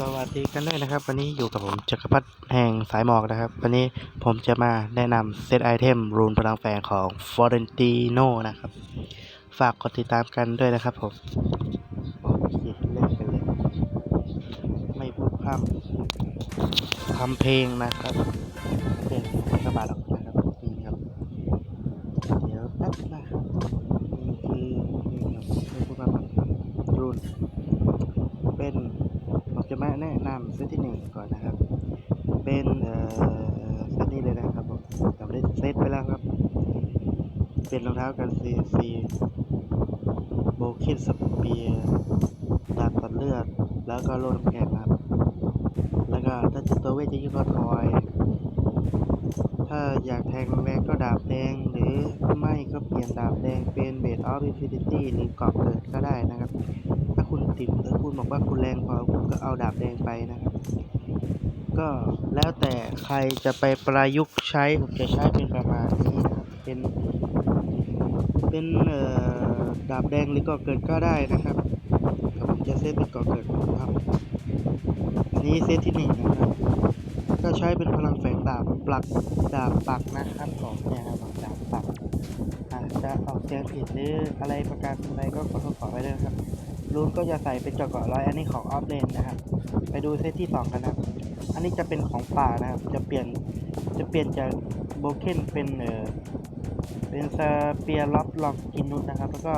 สวัสดีกันด้วยนะครับ วันนี้อยู่กับผมจักรพัฒน์แห่งสายหมอกนะครับ วันนี้ผมจะมาแนะนำเซตไอเทมรูนพลังแฝงของ f o r e n t i n o นะครับ ฝากกดติดตามกันด้วยนะครับผมโอเคเล่นกันเลย ไม่พูดพร่ำทำเพลงนะครับเพลงกระบาดหรอกนะครับนี่ครับ เดี๋ยวแป๊บนะครับนี่คือนี่ครับไม่พูดพร่ำรูนเป็น จะมเซตที่หนึ่งก่อนนะครับ เป็นเซตนี้เลยนะครับผมผมได้เซตไปแล้วครับ เป็นรองเท้ากันซีซีโบคินสเปียร์ดาบตัดเลือด แล้วก็โลน้ำแข็งครับ แล้วก็ถ้าจะตัวเวทจะยิ่งก็ทอย ถ้าอยากแทงแรงก็ดาบแดงหรือไม่ก็เปลี่ยนดาบแดงเป็นเบดออฟอินฟินิตี้หรือกรอบเกิดก็ได้นะครับ คุณติดหรือคุณบอกว่าคุณแรงพอคุณก็เอาดาบแดงไปนะครับ ก็แล้วแต่ใครจะไปประยุกต์ใช้ผมจะใช้เป็นประมาณนี้นะครับเป็นเป็นดาบแดงหรือก่อเกิดก็ได้นะครับผมจะเซตเป็นก่อเกิดครับอันนี้เซตที่หนึ่งนะครับก็ใช้เป็นพลังแฝงดาบปลักดาบปักนะครับของเนี่ยครับดาบปักอาจจะออกเสียงผิดหรืออะไรประการใดก็ขอโทษขอไว้ด้วยครับ รูนก็จะใส่เป็นจาะเกาะร้อยอันนี้ของออฟเลนนะครับ ไปดูเซตที่สองกันนะครับ อันนี้จะเป็นของป่านะครับ จะเปลี่ยนจะเปลี่ยนจากโบเคนเป็นเออเป็นสเปียร์ล็อบล็อกกินนุสนะครับ แล้วก็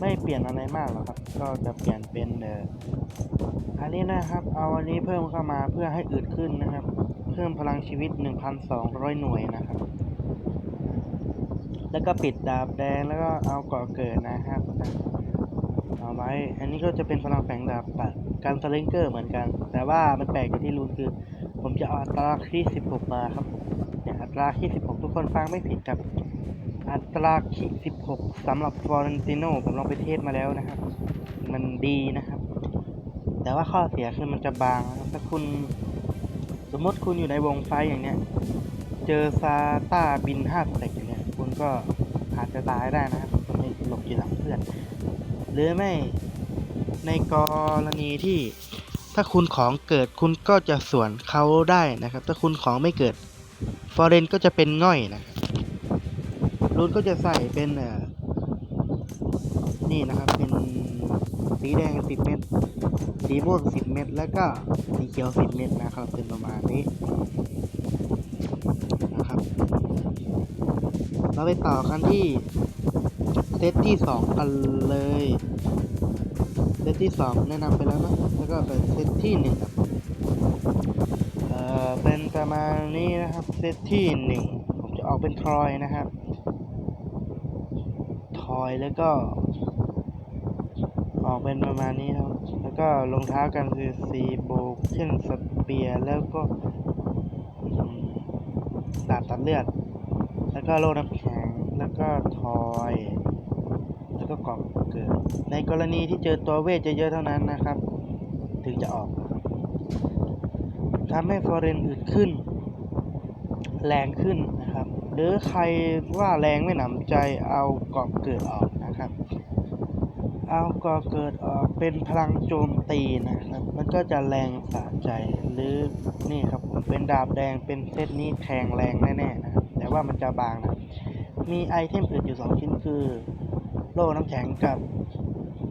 ไม่เปลี่ยนอะไรมากหรอกครับ ก็จะเปลี่ยนเป็นเอออันนี้นะครับเอาอันนี้เพิ่มเข้ามาเพื่อให้อืดขึ้นนะครับ เพิ่มพลังชีวิต 1,200 หน่วยนะครับ แล้วก็ปิดดาบแดงแล้วก็เอาเกาะเกิดนะครับ เอาไว้ อันนี้ก็จะเป็นพลังแฝงดาบปัดการสเลงเกอร์เหมือนกัน แต่ว่ามันแปลกอยู่ที่รูนคือ ผมจะเอาอัตราที่ 16 มาครับเนี่ยอัตราที่ 16 ทุกคนฟังไม่ผิดครับ อัตราที่ 16สำหรับฟอร์เรนติโนผมลองไปเทสมาแล้วนะครับ มันดีนะครับ แต่ว่าข้อเสียคือมันจะบางนะครับถ้าคุณสมมติคุณอยู่ในวงไฟอย่างเนี้ย เจอซาต้าบินห้าสเต็กอย่างเนี้ย คุณก็อาจจะตายได้นะครับคุณไม่หลบอยู่หลังเพื่อน หรือไม่ในกรณีที่ถ้าคุณของเกิดคุณก็จะสวนเขาได้นะครับ ถ้าคุณของไม่เกิดฟอร์เรนก็จะเป็นง่อยนะครับรูนก็จะใส่เป็นนี่นะครับเป็นสีแดง 10 เม็ดสีม่วง10 เม็ดแล้วก็สีเขียว 10 เม็ดนะครับเป็นประมาณนี้นะครับ เราไปต่อกันที่ ซตที่สองกันเลย เซตที่สองแนะนำไปแล้วนะ แล้วก็เป็นเซตที่หนึ่งครับเอ่อ เป็นประมาณนี้นะครับ เซตที่หนึ่งผมจะออกเป็นทรอยนะครับทอยแล้วก็ ออกเป็นประมาณนี้ครับ แล้วก็รองเท้ากันคือซีโบเคนสเปียร์แล้วก็ดาบตัดเลือด แล้วก็โล่น้ำแข็ง แล้วก็ทอย ก็กรอบเกิดในกรณีที่เจอตัวเวทเยอะๆเท่านั้นนะครับ ถึงจะออกทำให้ฟอร์เรนอึดขึ้น แรงขึ้นนะครับ หรือใครว่าแรงไม่หนำใจเอากรอบเกิดออกนะครับ เอากรอบเกิดออกเป็นพลังโจมตีนะครับ มันก็จะแรงสะใจ หรือนี่ครับผมเป็นดาบแดงเป็นเซตนี้แทงแรงแน่ๆนะครับ แต่ว่ามันจะบางนะมีไอเทมอื่นอยู่สองชิ้นคือ โล่น้ำแข็งกับ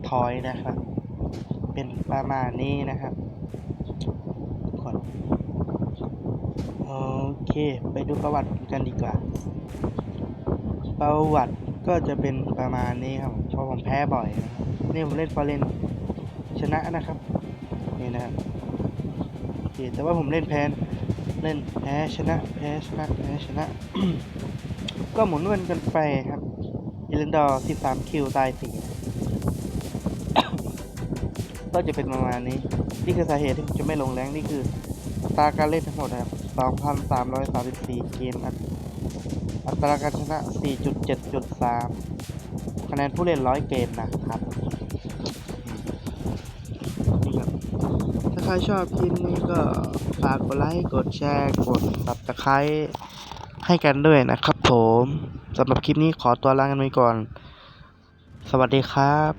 ทอยนะครับ เป็นประมาณนี้นะครับทุกคนโอเค ไปดูประวัติกันดีกว่า ประวัติก็จะเป็นประมาณนี้ครับเพราะผมแพ้บ่อยนะครับนี่ผมเล่นฟอร์เรนชนะนะครับ นี่นะครับแต่ว่าผมเล่นแพ้เล่นแพ้ชนะ แพ้ชนะแพ้ชนะ ก็หมุนเวียนกันไปครับ อิเลนดอร์13คิวตาย4ก็จะเป็นประมาณนี้ นี่คือสาเหตุที่ผมจะไม่ลงแรงนี่คืออัตราการเล่นทั้งหมดนะครับ2,334 เกมอัตราการชนะ 4.7.3 คะแนนผู้เล่น 100 เกมนะครับนี่ครับถ้าใครชอบคลิปนี้ก็ฝากกดไลค์ กดแชร์ กด subscribe ให้กันด้วยนะครับผมสำหรับคลิปนี้ขอตัวลากันไปก่อน สวัสดีครับ